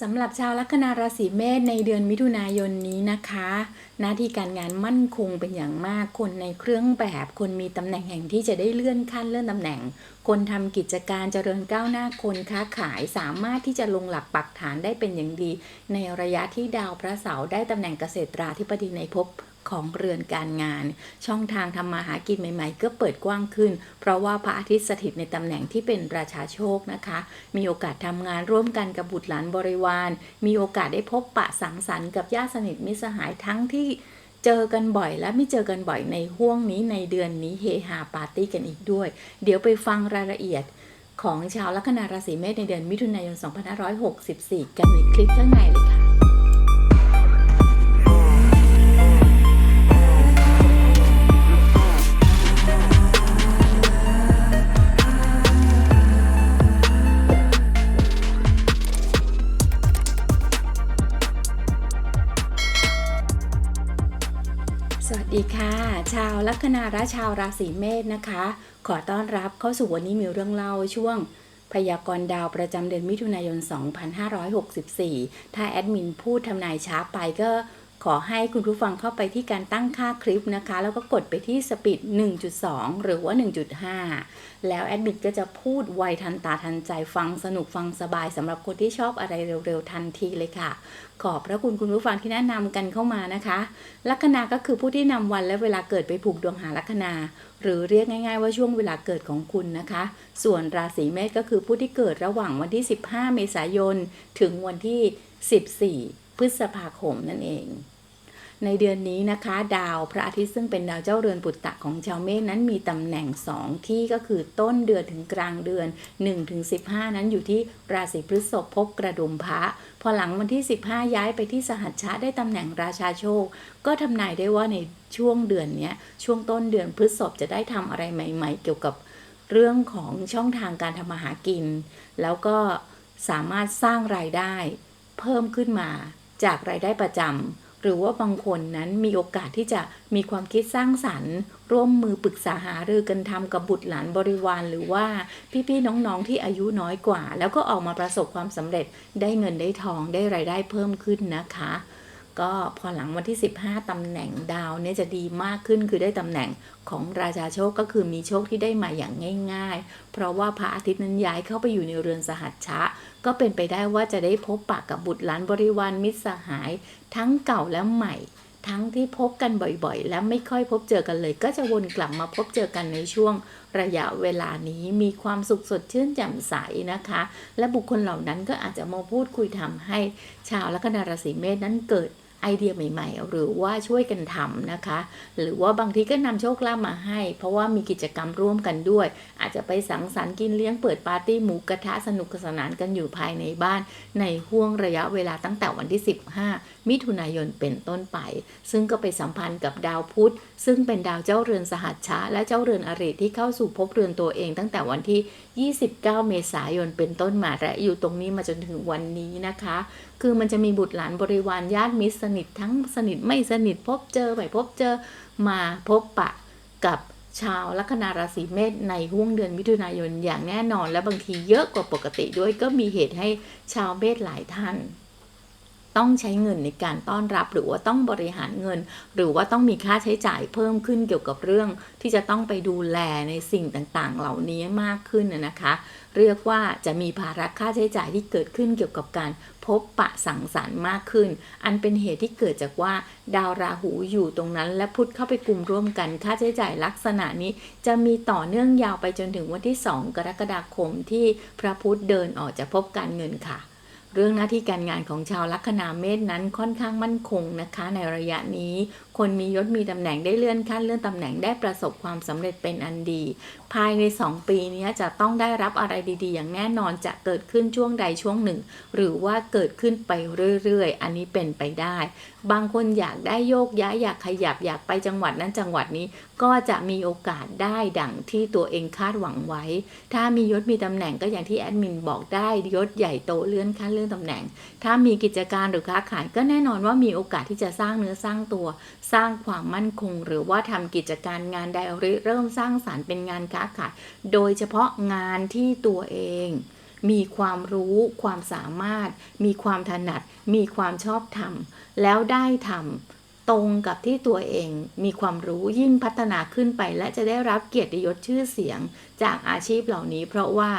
สำหรับชาวลัคนาราศีเมษในเดือนมิถุนายนนี้นะคะ หน้าที่การงานมั่นคงเป็นอย่างมากคนในเครื่องแบบ คนมีตำแหน่งแห่งที่จะได้เลื่อนขั้นเลื่อนตำแหน่ง คนทำกิจการเจริญก้าวหน้าคนค้าขายสามารถที่จะลงหลักปักฐานได้เป็นอย่างดี ในระยะที่ดาวพระเสาร์ได้ตำแหน่งเกษตราธิบดีในภพ ของเรือนการงาน ช่องทางทำมาหากินใหม่ ๆ ก็เปิดกว้างขึ้น เพราะว่าพระอาทิตย์สถิตในตำแหน่งที่เป็นราชาโชคนะคะ มีโอกาสทำงานร่วมกันกับบุตรหลานบริวาร มีโอกาสได้พบปะสังสรรค์กับญาติสนิทมิสหายทั้งที่เจอกันบ่อยและไม่เจอกันบ่อยในห่วงนี้ในเดือนนี้เฮฮาปาร์ตี้กันอีกด้วย เดี๋ยวไปฟังรายละเอียดของชาวลัคนาราศีเมษในเดือนมิถุนายน 2564 กันในคลิปข้างในเลยค่ะ ชาวลัคนาราชาวราศีเมษนะคะ ขอต้อนรับเข้าสู่วันนี้มีเรื่องเล่าช่วงพยากรณ์ดาวประจำเดือนมิถุนายน 2564 ถ้าแอดมินพูดทำนายช้าไปก็ ขอให้คุณผู้ฟังเข้าไปที่การตั้งค่าคลิปนะคะ แล้วก็กดไปที่สปีด1.2 หรือว่า 1.5 แล้วแอดมินก็จะพูดไวทันตาทันใจฟังสนุกฟังสบายสำหรับคนที่ชอบอะไรเร็วๆ ทันทีเลยค่ะ ขอบพระคุณคุณผู้ฟังที่แนะนำกันเข้ามานะคะ ลัคนาก็คือผู้ที่นำวันและเวลาเกิดไปผูกดวงหาลัคนา หรือเรียกง่ายๆว่าช่วงเวลาเกิดของคุณนะคะ ส่วนราศีเมษก็คือผู้ที่เกิดระหว่างวันที่ 15 เมษายน ถึงวันที่ 14 พฤษภาคมนั่นเอง ในเดือนนี้นะคะ ดาวพระอาทิตย์ซึ่งเป็นดาวเจ้าเรือนปุตตะของชาวเมษนั้นมีตำแหน่ง 2 ที่ก็คือต้นเดือนถึงกลางเดือน1ถึง15 นั้นอยู่ที่ราศีพฤษภพบกระดุมพระพอหลังวันที่ 15 ย้ายไปที่สหัชชะได้ตำแหน่งราชาโชค ก็ทำนายได้ว่าในช่วงเดือนนี้ช่วงต้นเดือนพฤษภจะได้ทำอะไรใหม่ ๆ เกี่ยวกับเรื่องของช่องทางการทำมาหากิน แล้วก็สามารถสร้างรายได้เพิ่มขึ้นมา จากรายได้ประจำหรือว่าบางคนนั้นมีโอกาสที่จะมีความคิดสร้างสรรค์ ร่วมมือปรึกษาหารือกันทำกับบุตรหลานบริวาร หรือว่าพี่ๆน้องๆที่อายุน้อยกว่า แล้วก็ออกมาประสบความสำเร็จได้เงินได้ทองได้รายได้เพิ่มขึ้นนะคะ ก็พอหลังวันที่ 15ตำแหน่งดาวเนี่ยจะดีมากขึ้นคือได้ตำแหน่งของราชาโชคก็คือมีโชคที่ได้มาอย่างง่าย ๆ เพราะว่าพระอาทิตย์นั้นย้ายเข้าไปอยู่ในเรือนสหัชชะ ก็เป็นไปได้ว่าจะได้พบปะกับบุตรหลานบริวารมิตรสหาย ทั้งเก่าและใหม่ทั้งที่พบกันบ่อยๆ และไม่ค่อยพบเจอกันเลย ก็จะวนกลับมาพบเจอกันในช่วงระยะเวลานี้มีความสุขสดชื่นแจ่มใสนะคะ และบุคคลเหล่านั้นก็อาจจะมาพูดคุยทำให้ ชาวลัคนาราศีเมษนั้นเกิด ไอเดียใหม่ๆ หรือว่าช่วยกันทำนะคะ หรือว่าบางทีก็นำโชคลาภมาให้ เพราะว่ามีกิจกรรมร่วมกันด้วย อาจจะไปสังสรรค์กินเลี้ยงเปิดปาร์ตี้หมูกระทะสนุกสนานกันอยู่ภายในบ้าน ในห่วงระยะเวลาตั้งแต่วันที่ 15 มิถุนายนเป็นต้นไป ซึ่งก็ไปสัมพันธ์กับดาวพุธ ซึ่งเป็นดาวเจ้าเรือนสหัชชะ และเจ้าเรือนอริที่เข้าสู่ภพเรือนตัวเอง ตั้งแต่วันที่ 29 เมษายนเป็นต้นมาและอยู่ตรงนี้มาจนถึงวันนี้นะคะคือมันจะมีบุตรหลานบริวารญาติมิตรสนิททั้งสนิทไม่สนิทพบเจอไปพบเจอมาพบปะกับชาวลัคนาราศีเมษในห่วงเดือนมิถุนายนอย่างแน่นอน และบางทีเยอะกว่าปกติด้วยก็มีเหตุให้ชาวเมษหลายท่าน ต้องใช้เงินในการต้อนรับ หรือว่าต้องบริหารเงิน หรือว่าต้องมีค่าใช้จ่ายเพิ่มขึ้นเกี่ยวกับเรื่องที่จะต้องไปดูแลในสิ่งต่างๆ เหล่านี้มากขึ้นนะคะ เรียกว่าจะมีภาระค่าใช้จ่ายที่เกิดขึ้นเกี่ยวกับการพบปะสังสรรค์มากขึ้น อันเป็นเหตุที่เกิดจากว่าดาวราหูอยู่ตรงนั้น และพุธเข้าไปกลุ่มร่วมกันค่าใช้จ่ายลักษณะนี้ จะมีต่อเนื่องยาวไปจนถึงวันที่ 2 กรกฎาคมที่พระพุธเดินออกจากภพการเงินค่ะ เรื่องหน้าที่การงานของชาวลัคนาเมษนั้นค่อนข้างมั่นคงนะคะในระยะนี้ คนมียศมีตำแหน่งได้เลื่อนขั้นเลื่อนตำแหน่งได้ประสบความสำเร็จเป็นอันดี ภายใน 2 ปีนี้จะต้องได้รับอะไรดีๆ อย่างแน่นอนจะเกิดขึ้นช่วงใดช่วงหนึ่ง หรือว่าเกิดขึ้นไปเรื่อยๆ อันนี้เป็นไปได้ บางคนอยากได้โยกย้ายอยากขยับอยากไปจังหวัดนั้นจังหวัดนี้ก็จะมีโอกาสได้ดังที่ตัวเองคาดหวังไว้ ถ้ามียศมีตำแหน่งก็อย่างที่แอดมินบอกได้ยศใหญ่โตเลื่อนขั้นเลื่อนตำแหน่ง ถ้ามีกิจการหรือค้าขายก็แน่นอนว่ามีโอกาสที่จะสร้างเนื้อสร้างตัวสร้างความมั่นคง หรือว่าทำกิจการงานใดริเริ่มสร้างสารรค์เป็นงานค้าขาย โดยเฉพาะงานที่ตัวเอง มีความรู้ ความสามารถ มีความถนัด มีความชอบธรรมแล้วได้ทำตรงกับที่ตัวเองมีความรู้ยิ่งพัฒนาขึ้นไป และจะได้รับเกียรติยศชื่อเสียงจากอาชีพเหล่านี้ เพราะว่า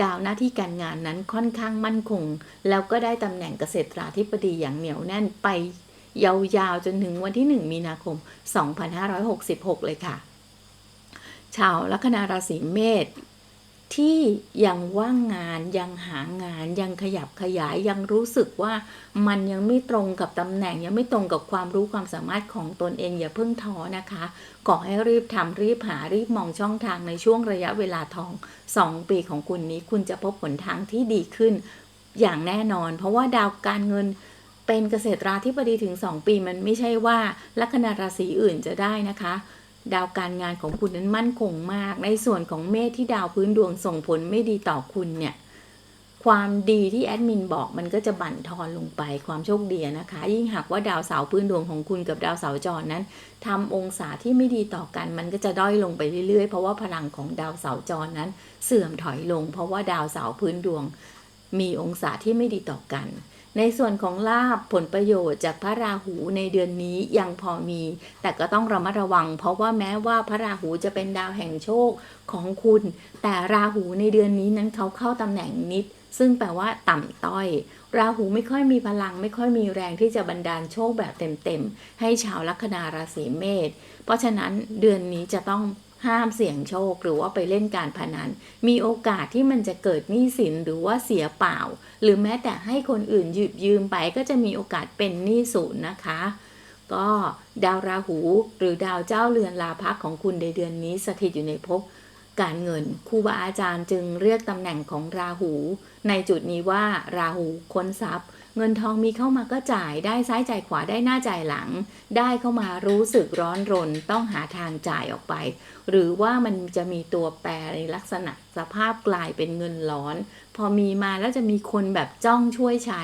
ดาวหน้าที่การงานนั้นค่อนข้างมั่นคง แล้วก็ได้ตำแหน่งเกษตราธิบดีอย่างเหนียวแน่นไป ยาวๆจนถึงวันที่ 1 มีนาคม 2566 เลยค่ะ ชาวลัคนาราศีเมษที่ยังว่างงานยังหางานยังขยับขยายยังรู้สึกว่ามันยังไม่ตรงกับตำแหน่ง ยังไม่ตรงกับความรู้ความสามารถของตนเองอย่าเพิ่งท้อนะคะขอให้รีบทำรีบหารีบมองช่องทางในช่วงระยะเวลาทอง 2 ปีของคุณนี้คุณจะพบผลทางที่ดีขึ้น อย่างแน่นอน เพราะว่าดาวการเงิน เป็นเกษตราธิบดีถึง 2 ปีมันไม่ใช่ว่าลัคนาราศีอื่นจะได้นะคะ ดาวการงานของคุณนั้นมั่นคงมาก ในส่วนของเมษที่ดาวพื้นดวงส่งผลไม่ดีต่อคุณเนี่ยความดีที่แอดมินบอกมันก็จะบั่นทอนลงไปความโชคดีนะคะ ยิ่งหากว่าดาวเสาพื้นดวงของคุณกับดาวเสาจรนั้นทำองศาที่ไม่ดีต่อกัน มันก็จะด้อยลงไปเรื่อยๆ เพราะว่าพลังของดาวเสาจรนั้น เสื่อมถอยลง เพราะว่าดาวเสาพื้นดวง มีองศาที่ไม่ดีต่อกัน ในส่วนของลาบผลประโยชน์จากพระราหูในเดือนนี้ยังพอมี แต่ก็ต้องระมัดระวัง เพราะว่าแม้ว่าพระราหูจะเป็นดาวแห่งโชคของคุณ แต่ราหูในเดือนนี้นั้นเขาเข้าตำแหน่งนิด ซึ่งแปลว่าต่ำต้อย ราหูไม่ค่อยมีพลัง ไม่ค่อยมีแรงที่จะบันดาลโชคแบบเต็มๆให้ชาวลัคนาราศีเมษเพราะฉะนั้นเดือนนี้จะต้อง ห้ามเสี่ยงโชคหรือว่าไปเล่นการพนัน มีโอกาสที่มันจะเกิดหนี้สินหรือว่าเสียเปล่า หรือแม้แต่ให้คนอื่นยืมยืมไปก็จะมีโอกาสเป็นหนี้ศูนย์นะคะ ก็ดาวราหูหรือดาวเจ้าเรือนลาพักของคุณในเดือนนี้สถิตอยู่ในภพการเงินครูบาอาจารย์จึงเรียกตำแหน่งของราหู ในจุดนี้ว่าราหูค้นทรัพย์ เงินทองมีเข้ามาก็จ่ายได้ซ้ายจ่ายขวาได้หน้าจ่ายหลัง ได้เข้ามารู้สึกร้อนรนต้องหาทางจ่ายออกไป หรือว่ามันจะมีตัวแปรในลักษณะสภาพกลายเป็นเงินร้อน พอมีมาแล้วจะมีคนแบบจ้องช่วยใช้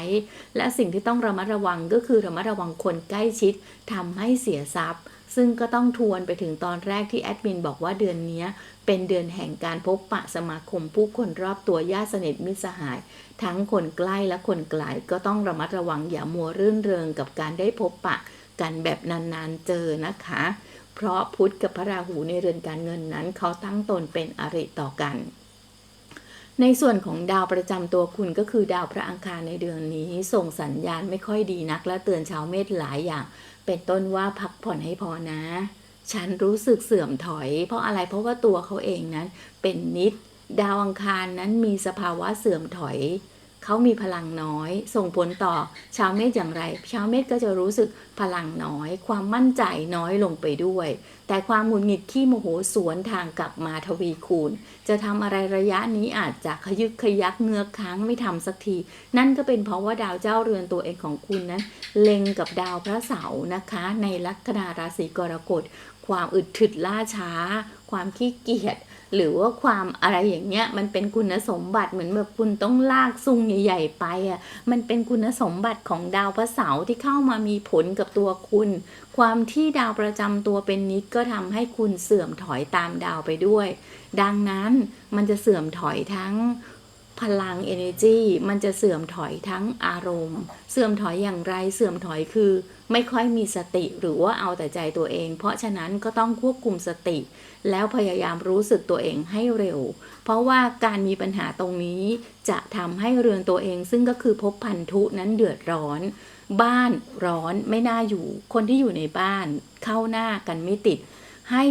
และสิ่งที่ต้องระมัดระวังก็คือระมัดระวังคนใกล้ชิดทำให้เสียทรัพย์ ซึ่งก็ต้องทวนไปถึงตอนแรกที่แอดมินบอกว่าเดือนนี้เป็นเดือนแห่งการพบปะสมาคมผู้คนรอบตัวญาติสนิทมิตรสหาย ทั้งคนใกล้และคนไกลก็ต้องระมัดระวังอย่ามัวรื่นเริงกับการได้พบปะกันแบบนานๆเจอนะคะ เพราะพุธกับพระราหูในเรือนการเงินนั้นเขาตั้งตนเป็นอริต่อกัน ในส่วนของดาวประจำตัวคุณก็คือดาวพระอังคารในเดือนนี้ ส่งสัญญาณไม่ค่อยดีนัก และเตือนชาวเมษหลายอย่าง เป็นต้นว่าพักผ่อนให้พอนะ ฉันรู้สึกเสื่อมถอย เพราะอะไรเพราะว่าตัวเขาเองนั้นเป็นนิด ดาวอังคารนั้นมีสภาวะเสื่อมถอย เขามีพลังน้อย ส่งผลต่อชาวเมษอย่างไร ชาวเมษก็จะรู้สึกพลังน้อย ความมั่นใจน้อยลงไปด้วย แต่ความหงุดหงิดขี้โมโหสวนทางกลับมาทวีคูณ จะทำอะไรระยะนี้อาจจะขยึกขยักเงือกค้างไม่ทำสักที นั่นก็เป็นเพราะว่าดาวเจ้าเรือนตัวเองของคุณนั้น เล็งกับดาวพระเสาร์นะคะ ในลัคนาราศีกรกฎความอึดถึดล่าช้า ความขี้เกียจ หรือว่าความอะไรอย่างเงี้ยมันเป็นคุณสมบัติเหมือนแบบคุณต้องลากซุงใหญ่ ๆ ไปอะมันเป็นคุณสมบัติของดาวพระเสาร์ที่เข้ามามีผลกับตัวคุณ ความที่ดาวประจำตัวเป็นนิดก็ทำให้คุณเสื่อมถอยตามดาวไปด้วย ดังนั้นมันจะเสื่อมถอยทั้ง พลัง energy มันจะเสื่อมถอยทั้งอารมณ์ เสื่อมถอยอย่างไรเสื่อมถอยคือ ไม่ค่อยมีสติหรือว่าเอาแต่ใจตัวเอง เพราะฉะนั้นก็ต้องควบคุมสติ แล้วพยายามรู้สึกตัวเองให้เร็ว เพราะว่าการมีปัญหาตรงนี้จะทำให้เรือนตัวเอง ซึ่งก็คือภพพันธุนั้นเดือดร้อน บ้านร้อนไม่น่าอยู่ คนที่อยู่ในบ้าน เข้าหน้ากันไม่ติดให้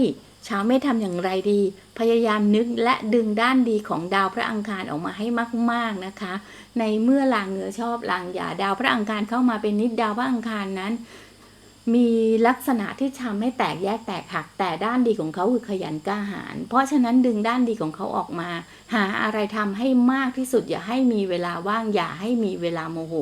ชาวเมษทำอย่างไรดี พยายามนึกและดึงด้านดีของดาวพระอังคารออกมาให้มาก ๆนะคะ ในเมื่อลางเงือชอบลางหยาดาวพระอังคารเข้ามาเป็นนิดดาวพระอังคารนั้น มีลักษณะที่ทำให้แตกแยกแตกหัก แต่ด้านดีของเขาคือขยันกล้าหาญเพราะฉะนั้นดึงด้านดีของเขาออกมา หาอะไรทำให้มากที่สุดอย่าให้มีเวลาว่างอย่าให้มีเวลาโมโห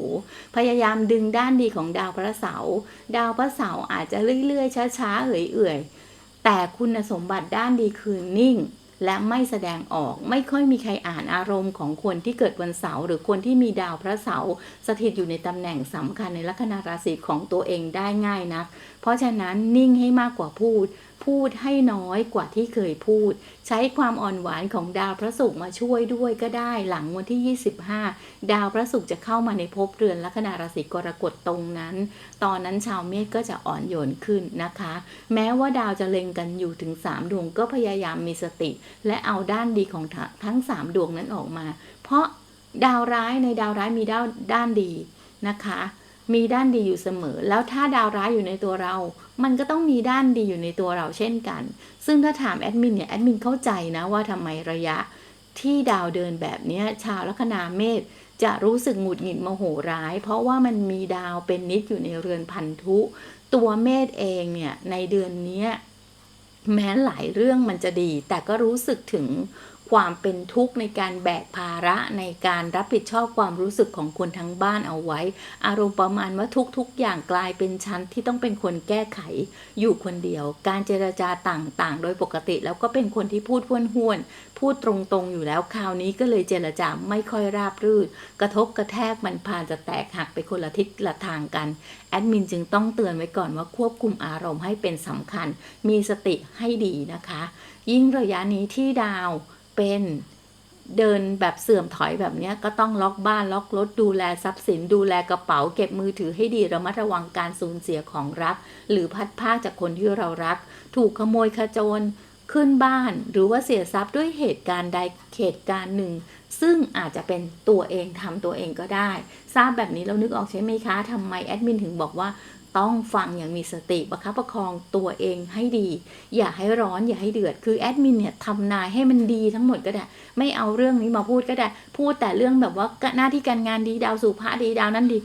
พยายามดึงด้านดีของดาวพระเสาร์ดาวพระเสาร์อาจจะเรื่อยๆช้าๆเอื่อยๆ แต่คุณสมบัติด้านดีคือนิ่ง และไม่แสดงออกไม่ค่อยมีใครอ่านอารมณ์ของคนที่เกิดวันเสาร์หรือคนที่มีดาวพระเสาร์สถิตอยู่ในตำแหน่งสำคัญในลัคนาราศีของตัวเองได้ง่ายนัก เพราะฉะนั้นนิ่งให้มากกว่าพูด พูดให้น้อยกว่าที่เคยพูด ใช้ความอ่อนหวานของดาวพระศุกร์มาช่วยด้วยก็ได้หลังวันที่ 25 ดาวพระศุกร์จะเข้ามาในภพเรือนลัคนาราศีกรกฎตรงนั้น ตอนนั้นชาวเมษก็จะอ่อนโยนขึ้นนะคะ แม้ว่าดาวจะเล็งกันอยู่ถึง 3 ดวงก็พยายามมีสติ และเอาด้านดีของทั้ง 3 ดวงนั้นออกมา เพราะดาวร้ายในดาวร้ายมีดานด้านดีนะคะ มีด้านดีอยู่เสมอ แล้วถ้าดาวร้ายอยู่ในตัวเรา มันก็ต้องมีด้านดีอยู่ในตัวเราเช่นกัน ซึ่งถ้าถามแอดมินเนี่ยแอดมินเข้าใจนะว่าทำไมระยะ ที่ดาวเดินแบบนี้ชาวลัคนาเมษจะรู้สึกหงุดหงิดโมโหร้าย เพราะว่ามันมีดาวเป็นนิดอยู่ในเรือนพันธุ ตัวเมษเองเนี่ยในเดือนนี้แม้หลายเรื่องมันจะดี แต่ก็รู้สึกถึง ความเป็นทุกข์ในการแบกภาระในการรับผิดชอบความรู้สึกของคนทั้งบ้านเอาไว้ อารมณ์ประมาณว่าทุกๆ อย่างกลายเป็นชั้นที่ต้องเป็นคนแก้ไข อยู่คนเดียว การเจรจาต่างๆ โดยปกติแล้วก็เป็นคนที่พูดห้วนๆพูดตรงๆอยู่แล้วคราวนี้ก็เลยเจรจาไม่ค่อยราบรื่นกระทบกระแทกมันพานจะแตกหักไปคนละทิศละทางกันแอดมินจึงต้องเตือนไว้ก่อนว่าควบคุมอารมณ์ให้เป็นสำคัญ มีสติให้ดีนะคะ ยิ่งระยะนี้ที่ดาว เป็นเดินแบบเสื่อมถอยแบบนี้ก็ต้องล็อกบ้านล็อกรถดูแลทรัพย์สิน ดูแลกระเป๋าเก็บมือถือให้ดีระมัดระวังการสูญเสียของรัก หรือพัดพาจากคนที่เรารัก ถูกขโมยขโจรขึ้นบ้านหรือว่าเสียทรัพย์ด้วยเหตุการณ์ใดเหตุการณ์หนึ่ง ซึ่งอาจจะเป็นตัวเองทำตัวเองก็ได้ ทราบแบบนี้เรานึกออกใช่ไหมคะทำไมแอดมินถึงบอกว่า ต้องฟังอย่างมีสติประคับประคองตัวเองให้ดี อย่าให้ร้อนอย่าให้เดือดคือแอดมินเนี่ยทำนายให้มันดีทั้งหมดก็ได้ ไม่เอาเรื่องนี้มาพูดก็ได้ พูดแต่เรื่องแบบว่าหน้าที่การงานดีดาวสุภาดีดาวนั้นดี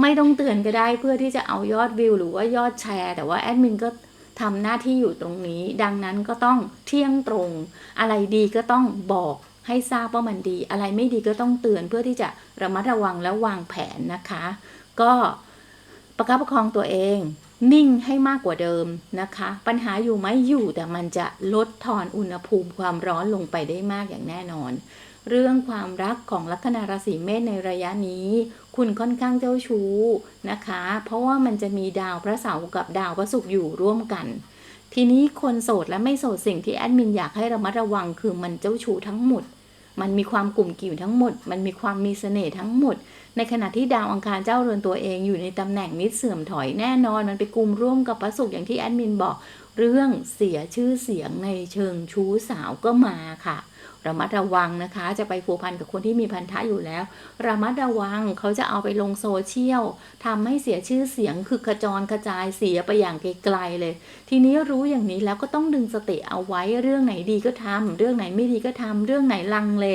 ไม่ต้องเตือนก็ได้เพื่อที่จะเอายอดวิวหรือว่ายอดแชร์ แต่ว่าแอดมินก็ทำหน้าที่อยู่ตรงนี้ ดังนั้นก็ต้องเที่ยงตรง อะไรดีก็ต้องบอกให้ทราบว่ามันดี อะไรไม่ดีก็ต้องเตือนเพื่อที่จะระมัดระวังและวางแผนนะคะ ก็ ประคับประคองตัวเอง นิ่งให้มากกว่าเดิมนะคะ ปัญหาอยู่ไหมอยู่แต่มันจะลดทอนอุณหภูมิความร้อนลงไปได้มากอย่างแน่นอน เรื่องความรักของลัคนาราศีเมษในระยะนี้ คุณค่อนข้างเจ้าชู้นะคะ เพราะว่ามันจะมีดาวพระเสาร์กับดาวพระศุกร์อยู่ร่วมกันทีนี้คนโสดและไม่โสดสิ่งที่แอดมินอยากให้ระมัดระวังคือมันเจ้าชู้ทั้งหมด มันมีความกลุ่มกิ่วทั้งหมด มันมีความมีเสน่ห์ทั้งหมด ในขณะที่ดาวอังคารเจ้าเรือนตัวเองอยู่ในตำแหน่งมิตรเสื่อมถอยแน่นอน มันไปกลุ่มร่วมกับพระศุกร์อย่างที่แอดมินบอก เรื่องเสียชื่อเสียงในเชิงชู้สาวก็มาค่ะ ระมัดระวังนะคะ จะไปผัวพันกับคนที่มีพันธะอยู่แล้ว ระมัดระวังเขาจะเอาไปลงโซเชียลทำให้เสียชื่อเสียงคือกระจรกระจายเสียไปอย่างไกลๆเลย ทีนี้รู้อย่างนี้แล้วก็ต้องดึงสติเอาไว้เรื่องไหนดีก็ทำเรื่องไหนไม่ดีก็ทำเรื่องไหนลังเล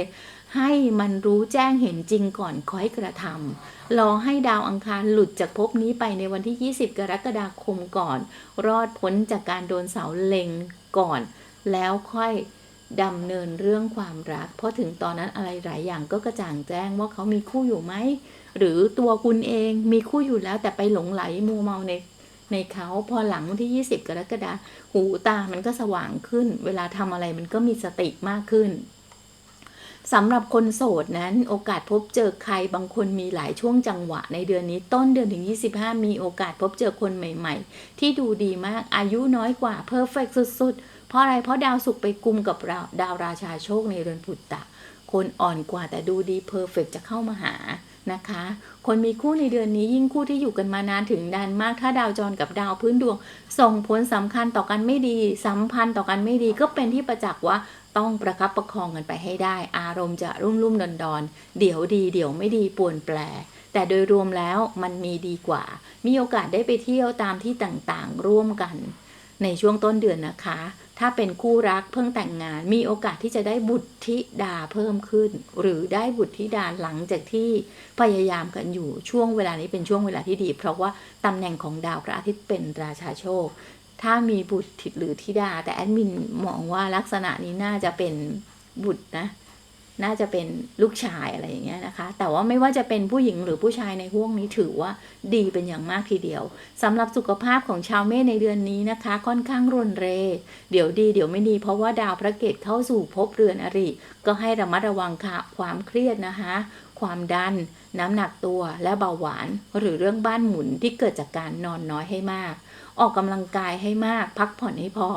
ให้มันรู้แจ้งเห็นจริงก่อนค่อยกระทำรอให้ดาวอังคารหลุดจากภพนี้ไปในวันที่ 20 กรกฎาคมก่อน รอดพ้นจากการโดนเสาเล็งก่อน แล้วค่อย ดำเนินเรื่องความรัก เพราะถึงตอนนั้นอะไรหลายอย่างก็กระจ่างแจ้งว่าเขามีคู่อยู่ไหม หรือตัวคุณเองมีคู่อยู่แล้วแต่ไปหลงไหลมัวเมาในในเขาพอหลังวันที่ 20 กรกฎาคมหูตามันก็สว่างขึ้น เวลาทำอะไรมันก็มีสติมากขึ้นสำหรับคนโสดนั้นโอกาสพบเจอใครบางคนมีหลายช่วงจังหวะในเดือนนี้ต้นเดือนถึง 25 มีโอกาสพบเจอคนใหม่ ๆ ที่ดูดีมากอายุน้อยกว่าเพอร์เฟกสุดๆ เพราะอะไรเพราะดาวศุกร์ไปกุมกับาดาวราชาโชคในเรือนปุตตะ คนอ่อนกว่าแต่ดูดีเพอร์เฟกจะเข้ามาหานะคะ คนมีคู่ในเดือนนี้ยิ่งคู่ที่อยู่กันมานานถึงนานมาก ถ้าดาวจรกับดาวพื้นดวง ส่งผลสำคัญต่อกันไม่ดี สัมพันธ์ต่อกันไม่ดีก็เป็นที่ประจักษ์ว่าต้องประคับประคองกันไปให้ได้ อารมณ์จะรุ่มรุ่มดอนดอนเดี๋ยวดีเดี๋ยวไม่ดีป่วนแปรแต่โดยรวมแล้วมันมีดีกว่า มีโอกาสได้ไปเที่ยวตามที่ต่างๆ ร่วมกัน ในช่วงต้นเดือนนะคะ ถ้าเป็นคู่รักเพิ่งแต่งงาน มีโอกาสที่จะได้บุตรธิดาเพิ่มขึ้น หรือได้บุตรธิดาหลังจากที่พยายามกันอยู่ช่วงเวลานี้เป็นช่วงเวลาที่ดี เพราะว่าตำแหน่งของดาวพระอาทิตย์เป็นราชาโชค ถ้ามีบุตรหรือธิดา แต่แอดมินมองว่าลักษณะนี้น่าจะเป็นบุตรนะ น่าจะเป็นลูกชายอะไรอย่างเงี้ยนะคะ แต่ว่าไม่ว่าจะเป็นผู้หญิงหรือผู้ชายในห่วงนี้ถือว่าดีเป็นอย่างมากทีเดียวสำหรับสุขภาพของชาวเมษในเดือนนี้นะคะ ค่อนข้างรุนเร เดี๋ยวดีเดี๋ยวไม่ดีเพราะว่าดาวพระเกตเข้าสู่ภพเรือนอริ ก็ให้ระมัดระวังค่ะความเครียดนะคะ ความดัน น้ำหนักตัวและเบาหวาน หรือเรื่องบ้านหมุนที่เกิดจากการนอนน้อยให้มาก ออกกำลังกายให้มาก พักผ่อนให้พอ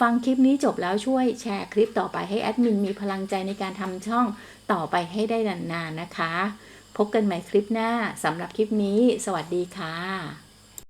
ฟังคลิปนี้จบแล้วช่วยแชร์คลิปต่อไปให้แอดมินมีพลังใจในการทำช่องต่อไปให้ได้นานๆนะคะ พบกันใหม่คลิปหน้าสำหรับคลิปนี้ สวัสดีค่ะ